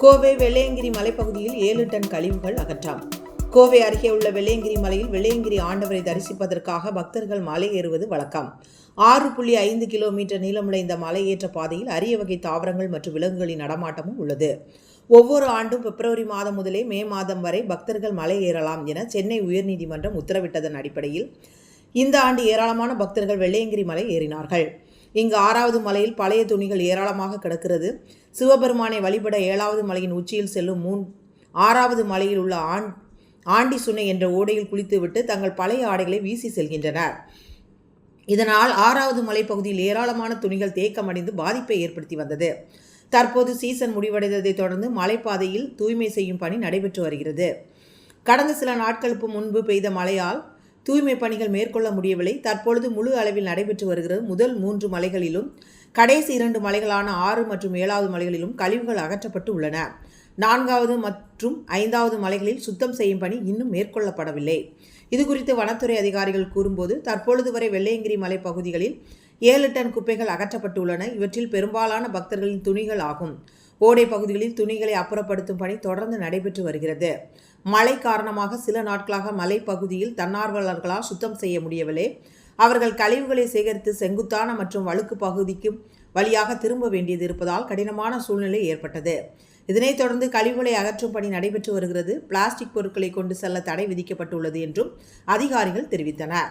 கோவை வெள்ளையங்கிரி மலைப்பகுதியில் ஏழு டன் கழிவுகள் அகற்றம். கோவை அருகே உள்ள வெள்ளையங்கிரி மலையில் வெள்ளையங்கிரி ஆண்டவரை தரிசிப்பதற்காக பக்தர்கள் மலை ஏறுவது வழக்கம். ஆறு புள்ளி ஐந்து கிலோமீட்டர் நீளமுள்ள இந்த மலையேற்ற பாதையில் அரிய வகை தாவரங்கள் மற்றும் விலங்குகளின் நடமாட்டமும் உள்ளது. ஒவ்வொரு ஆண்டும் பிப்ரவரி மாதம் முதலே மே மாதம் வரை பக்தர்கள் மலை ஏறலாம் என சென்னை உயர்நீதிமன்றம் உத்தரவிட்டதன் அடிப்படையில் இந்த ஆண்டு ஏராளமான பக்தர்கள் வெள்ளையங்கிரி மலை ஏறினார்கள். இங்கு ஆறாவது மலையில் பழைய துணிகள் ஏராளமாக கிடக்கிறது. சிவபெருமானை வழிபட ஏழாவது மலையின் உச்சியில் செல்லும் மூன் ஆறாவது மலையில் உள்ள ஆண் ஆண்டி சுனை என்ற ஓடையில் குளித்துவிட்டு தங்கள் பழைய ஆடைகளை வீசி செல்கின்றனர். இதனால் ஆறாவது மலைப்பகுதியில் ஏராளமான துணிகள் தேக்கமடைந்து பாதிப்பை ஏற்படுத்தி வந்தது. தற்போது சீசன் முடிவடைந்ததை தொடர்ந்து மலைப்பாதையில் தூய்மை செய்யும் பணி நடைபெற்று வருகிறது. கடந்த சில நாட்களுக்கு முன்பு பெய்த மழையால் தூய்மை பணிகள் மேற்கொள்ள முடியவில்லை. தற்பொழுது முழு அளவில் நடைபெற்று வருகிறது. முதல் மூன்று மலைகளிலும் கடைசி இரண்டு மலைகளான ஆறு மற்றும் ஏழாவது மலைகளிலும் கழிவுகள் அகற்றப்பட்டு உள்ளன. நான்காவது மற்றும் ஐந்தாவது மலைகளில் சுத்தம் செய்யும் பணி இன்னும் மேற்கொள்ளப்படவில்லை. இது குறித்து வனத்துறை அதிகாரிகள் கூறும்போது தற்பொழுது வரை வெள்ளையங்கிரி மலை பகுதிகளில் ஏழு டன் குப்பைகள் அகற்றப்பட்டுள்ளன இவற்றில் பெரும்பாலான பக்தர்களின் துணிகள் ஆகும். ஓடை பகுதிகளில் துணிகளை அப்புறப்படுத்தும் பணி தொடர்ந்து நடைபெற்று வருகிறது. மழை காரணமாக சில நாட்களாக மலைப்பகுதியில் தன்னார்வலர்களால் சுத்தம் செய்ய முடியவில்லை. அவர்கள் கழிவுகளை சேகரித்து செங்குத்தான மற்றும் வழுக்கு பகுதிக்கு வழியாக திரும்ப வேண்டியது இருப்பதால் கடினமான சூழ்நிலை ஏற்பட்டது. இதனைத் தொடர்ந்து கழிவுகளை அகற்றும் பணி நடைபெற்று வருகிறது. பிளாஸ்டிக் பொருட்களை கொண்டு செல்ல தடை விதிக்கப்பட்டுள்ளது என்றும் அதிகாரிகள் தெரிவித்தனர்.